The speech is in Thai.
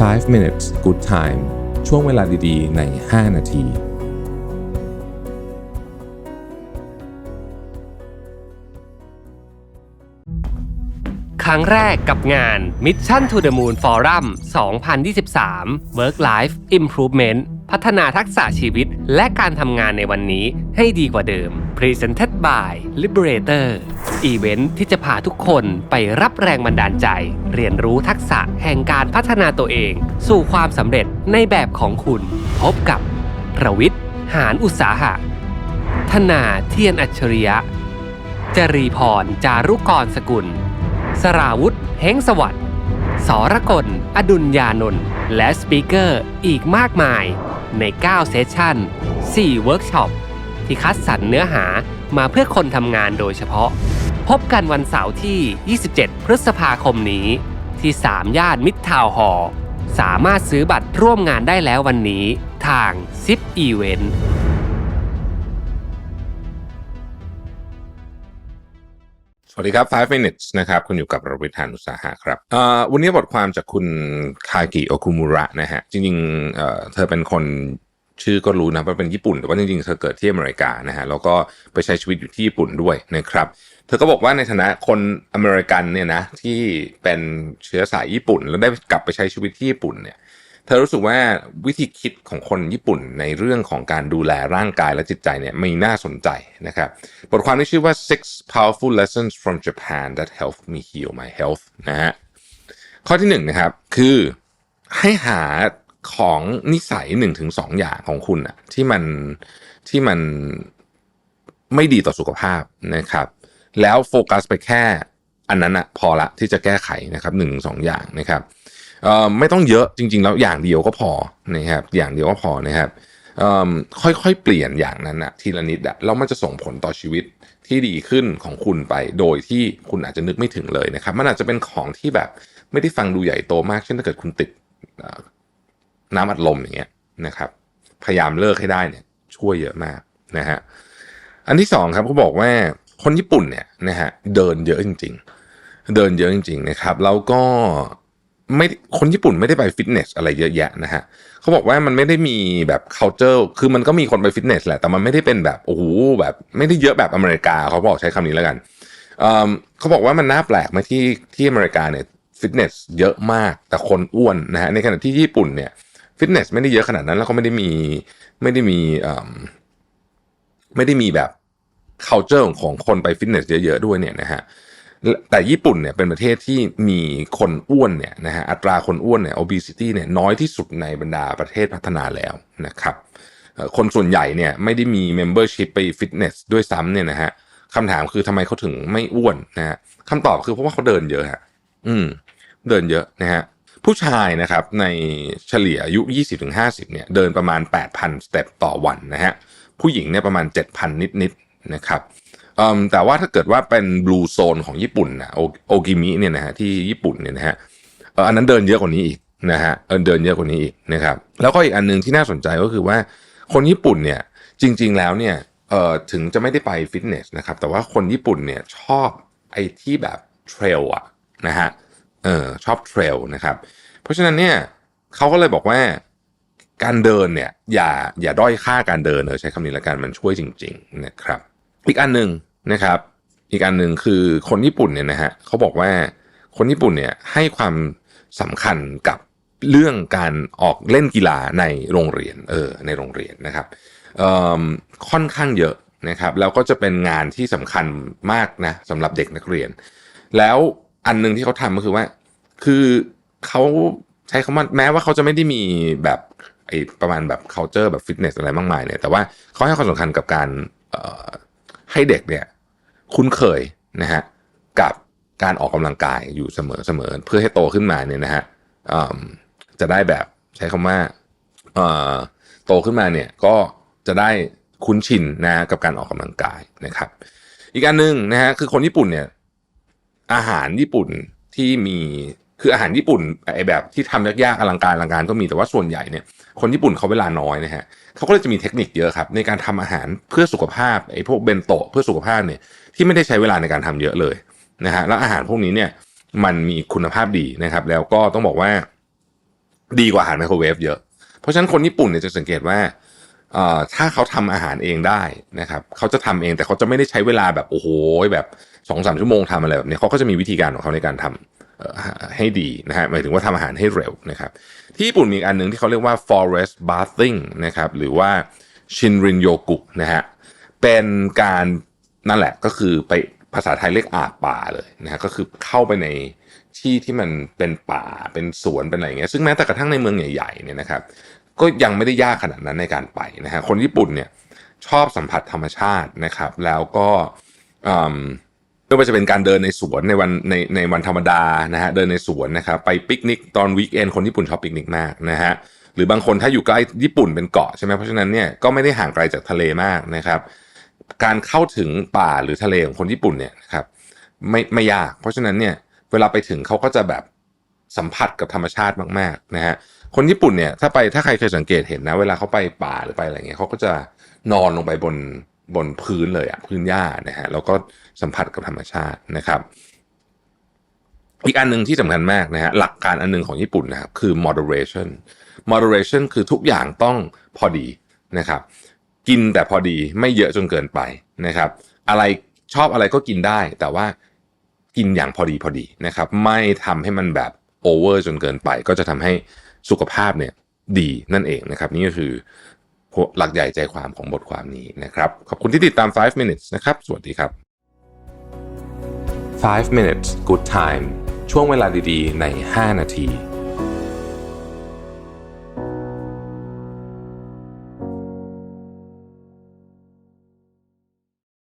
5 minutes good time ช่วงเวลาดีๆ ใน 5 นาทีครั้งแรกกับงาน Mission to the Moon Forum 2023 Work Life Improvement พัฒนาทักษะชีวิตและการทำงานในวันนี้ให้ดีกว่าเดิม Presented by Liberator อีเวนท์ที่จะพาทุกคนไปรับแรงบันดาลใจ เรียนรู้ทักษะแห่งการพัฒนาตัวเอง สู่ความสำเร็จในแบบของคุณ พบกับ ประวิทย์ หารอุตสาหะ ธนาเทียนอัจฉริยะ จรีพร จารุกรสกุล สราวุธเฮงสวัสดิ์สรกล อดุลยานนท์และสปีกเกอร์อีกมากมาย ใน 9 เซสชั่น 4 เวิร์กช็อป ที่คัดสรรเนื้อหามาเพื่อคนทำงานโดยเฉพาะ พบกันวันเสาร์ที่ 27 พฤษภาคมนี้ ที่ 3 ย่านมิตรทาวน์ฮอร์สามารถซื้อบัตรร่วมงานได้แล้ววันนี้ทาง ZIP Event สวัสดีครับ 5 minutes นะครับ คุณอยู่กับรวิทยานุสาหะครับอ่อวันนี้บทความจากคุณคากิโอคุมุระนะฮะ จริงๆเธอเป็นคนชื่อก็รู้นะว่าเป็นญี่ปุ่น แต่ว่าจริงๆเธอเกิดที่อเมริกานะฮะ แล้วก็ไปใช้ชีวิตอยู่ที่ญี่ปุ่นด้วยนะครับ เธอก็บอกว่าในฐานะคนอเมริกันเนี่ยนะที่เป็นเชื้อสายญี่ปุ่น แล้วได้กลับไปใช้ชีวิตที่ญี่ปุ่นเนี่ย เธอรู้สึกว่าวิธีคิดของคนญี่ปุ่นในเรื่องของการดูแลร่างกายและจิตใจเนี่ยมีน่าสนใจนะครับ บทความที่ชื่อว่า six powerful lessons from Japan that help me heal my health นะฮะข้อที่หนึ่งนะครับคือให้หาของนิสัยหนึ่งถึงสองอย่างของคุณอะที่มันที่มันไม่ดีต่อสุขภาพนะครับ แล้วโฟกัสไปแค่อันนั้นอะพอละที่จะแก้ไขนะครับหนึ่งสองอย่างนะครับ ไม่ต้องเยอะจริง ๆ แล้วอย่างเดียวก็พอนะครับอย่างเดียวก็พอนะครับค่อยๆเปลี่ยนอย่างนั้นนะทีละนิดอะแล้วมันจะส่งผลต่อชีวิตที่ดีขึ้นของคุณไป โดยที่คุณอาจจะนึกไม่ถึงเลยนะครับ มันอาจจะเป็นของที่แบบไม่ได้ฟังดูใหญ่โตมาก เช่นถ้าเกิดคุณติดน้ำอัดลมอย่างเงี้ยนะครับ พยายามเลิกให้ได้เนี่ย ช่วยเยอะมากนะฮะอันที่สองครับเขาบอกว่าคนญี่ปุ่นเนี่ยนะฮะเดินเยอะจริง ๆ เดินเยอะจริง ๆ นะครับ แล้วก็ ไม่คนญี่ปุ่นไม่ได้ไปฟิตเนสอะไรเยอะแยะนะฮะเขาบอกว่ามันไม่ได้มีแบบ culture คือมันก็มีคนไปฟิตเนสแหละแต่มันไม่ได้เป็นแบบโอ้โหแบบไม่ได้เยอะแบบอเมริกาเขาบอกใช้คำนี้แล้วกันเเขาบอกว่ามันน่าแปลกไหมที่ที่อเมริกาเนี่ยฟิตเนสเยอะมากแต่คนอ้วนนะฮะในขณะที่ญี่ปุ่นเนี่ยฟิตเนสไม่ได้เยอะขนาดนั้นแล้วเขาไม่ได้มีไม่ได้มีไม่ได้มีแบบ culture ของคนไปฟิตเนสเยอะๆด้วยเนี่ยนะฮะ แต่ญี่ปุ่นเนี่ยเป็นประเทศที่มีคนอ้วนเนี่ยนะฮะอัตราคนอ้วนเนี่ย obesity เนี่ยน้อยที่สุดในบรรดาประเทศพัฒนาแล้วนะครับคนส่วนใหญ่เนี่ยไม่ได้มี membership ไปฟิตเนสด้วยซ้ำเนี่ยนะฮะคำถามคือทำไมเขาถึงไม่อ้วนนะฮะคำตอบคือเพราะว่าเขาเดินเยอะฮะอืม เดินเยอะนะฮะผู้ชายนะครับในเฉลี่ยอายุ 20-50เนี่ยเดินประมาณ 8,000 สเต็ปต่อวันนะฮะผู้หญิงเนี่ยประมาณ 7,000 นิดๆนะครับ แต่ว่าถ้าเกิดว่าเป็นบลูโซนของญี่ปุ่นนะโอกิมิเนี่ยนะฮะที่ญี่ปุ่นเนี่ยนะฮะอันนั้นเดินเยอะกว่านี้อีกนะฮะเออเดินเยอะกว่านี้อีกนะครับแล้วก็อีกอันหนึ่งที่น่าสนใจก็คือว่าคนญี่ปุ่นเนี่ยจริง ๆแล้วเนี่ยเอ่อถึงจะไม่ได้ไปฟิตเนสนะครับแต่ว่าคนญี่ปุ่นเนี่ยชอบไอ้ที่แบบเทรลอะนะฮะเออชอบเทรลนะครับเพราะฉะนั้นเนี่ยเขาก็เลยบอกว่าการเดินเนี่ยอย่าอย่าด้อยค่าการเดินเออใช้คำนี้ละกันมันช่วยจริง ๆ นะครับ อีกอันหนึ่งนะครับ อีกอันหนึ่งคือคนญี่ปุ่นเนี่ยนะฮะเขาบอกว่าคนญี่ปุ่นเนี่ยให้ความสำคัญกับเรื่องการออกเล่นกีฬาในโรงเรียนเออในโรงเรียนนะครับค่อนข้างเยอะนะครับแล้วก็จะเป็นงานที่สำคัญมากนะสำหรับเด็กนักเรียน แล้วอันหนึ่งที่เขาทำก็คือว่า คือเขาใช้คำว่าแม้ว่าเขาจะไม่ได้มีแบบไอประมาณแบบ culture แบบฟิตเนสอะไรมากมายเนี่ยแต่ว่าเขาให้ความสำคัญกับการ ให้เด็กเนี่ยคุ้นเคยนะฮะกับการออกกำลังกายอยู่เสมอเสมอเพื่อให้โตขึ้นมาเนี่ยนะฮะจะได้แบบใช้คำว่าโตขึ้นมาเนี่ยก็จะได้คุ้นชินนะกับการออกกำลังกายนะครับ อีกอันหนึ่งนะฮะคือคนญี่ปุ่นเนี่ยอาหารญี่ปุ่นที่มี คืออาหารญี่ปุ่นไอแบบที่ทำยากๆอลังการอลังการก็มีแต่ว่าส่วนใหญ่เนี่ยคนญี่ปุ่นเขาเวลาน้อยนะฮะเขาก็เลยจะมีเทคนิคเยอะครับ ในการทำอาหารเพื่อสุขภาพไอ้พวกเบนโตะเพื่อสุขภาพเนี่ยที่ไม่ได้ใช้เวลาในการทำเยอะเลยนะฮะแล้วอาหารพวกนี้เนี่ยมันมีคุณภาพดีนะครับ แล้วก็ต้องบอกว่าดีกว่าอาหารไมโครเวฟเยอะ เพราะฉะนั้นคนญี่ปุ่นเนี่ยจะสังเกตว่าอ่อถ้าเขาทำอาหารเองได้นะครับเขาจะทำเองแต่เขาจะไม่ได้ใช้เวลาแบบโอ้โหแบบสองสามชั่วโมงทำอะไรแบบนี้เขาก็จะมีวิธีการของเขาในการทำเอ่อ ให้ดีนะฮะหมายถึงว่าทำอาหารให้เร็วนะครับ ที่ญี่ปุ่นมีอีกอันหนึ่งที่เขาเรียกว่า forest bathing นะครับหรือว่า shinrin yoku นะฮะเป็นการนั่นแหละก็คือไปภาษาไทยเรียกอาบป่าเลยนะฮะก็คือเข้าไปในที่ที่มันเป็นป่าเป็นสวนเป็นอะไรอย่างเงี้ยซึ่งแม้แต่กระทั่งในเมืองใหญ่ๆเนี่ยนะครับ ก็ยังไม่ได้ยากขนาดนั้นในการไปนะฮะคนญี่ปุ่นเนี่ยชอบสัมผัสธรรมชาตินะครับ แล้วก็อืม ไม่ว่าจะเป็นการเดินในสวนในวันในในวันธรรมดานะฮะเดินในสวนนะครับไปปิกนิกตอนวีคเอนคนญี่ปุ่นชอบปิกนิกมากนะฮะหรือบางคนถ้าอยู่ใกล้ญี่ปุ่นเป็นเกาะใช่ไหมเพราะฉะนั้นเนี่ยก็ไม่ได้ห่างไกลจากทะเลมากนะครับ การเข้าถึงป่าหรือทะเลของคนญี่ปุ่นเนี่ยนะครับไม่ไม่ยาก เพราะฉะนั้นเนี่ยเวลาไปถึงเขาก็จะแบบสัมผัสกับธรรมชาติมากๆนะฮะคนญี่ปุ่นเนี่ยถ้าไปถ้าใครเคยสังเกตเห็นนะ เวลาเขาไปป่าหรือไปอะไรเงี้ยเขาก็จะนอนลงไปบน บนพื้นเลยอะพื้นหญ้านะฮะแล้วก็สัมผัสกับธรรมชาตินะครับ อีกอันหนึ่งที่สำคัญมากนะฮะหลักการอันหนึงของญี่ปุ่นนะครับคือ moderation moderation คือทุกอย่างต้องพอดีนะครับ กินแต่พอดีไม่เยอะจนเกินไปนะครับ อะไรชอบอะไรก็กินได้ แต่ว่ากินอย่างพอดีพอดีนะครับ ไม่ทำให้มันแบบโอเวอร์จนเกินไป ก็จะทำให้สุขภาพเนี่ยดีนั่นเองนะครับ นี่ก็คือ หลักใหญ่ใจความของบทความนี้นะครับ ขอบคุณที่ติดตาม 5 minutes นะครับ สวัสดีครับ 5 minutes good time ช่วงเวลาดีๆ ใน 5 นาที